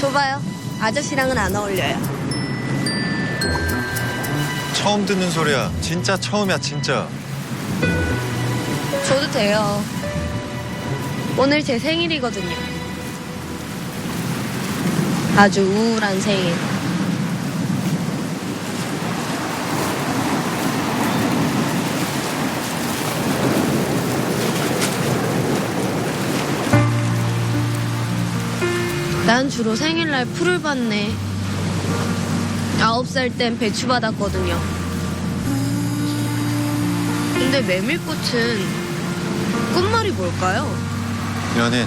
줘봐요. 아저씨랑은 안 어울려요. 처음 듣는 소리야. 진짜 처음이야, 진짜. 줘도 돼요. 오늘 제 생일이거든요. 아주 우울한 생일. 난 주로 생일날 풀을 받네. 아홉 살 땐 배추 받았거든요. 근데 메밀꽃은 꽃말이 뭘까요? 연인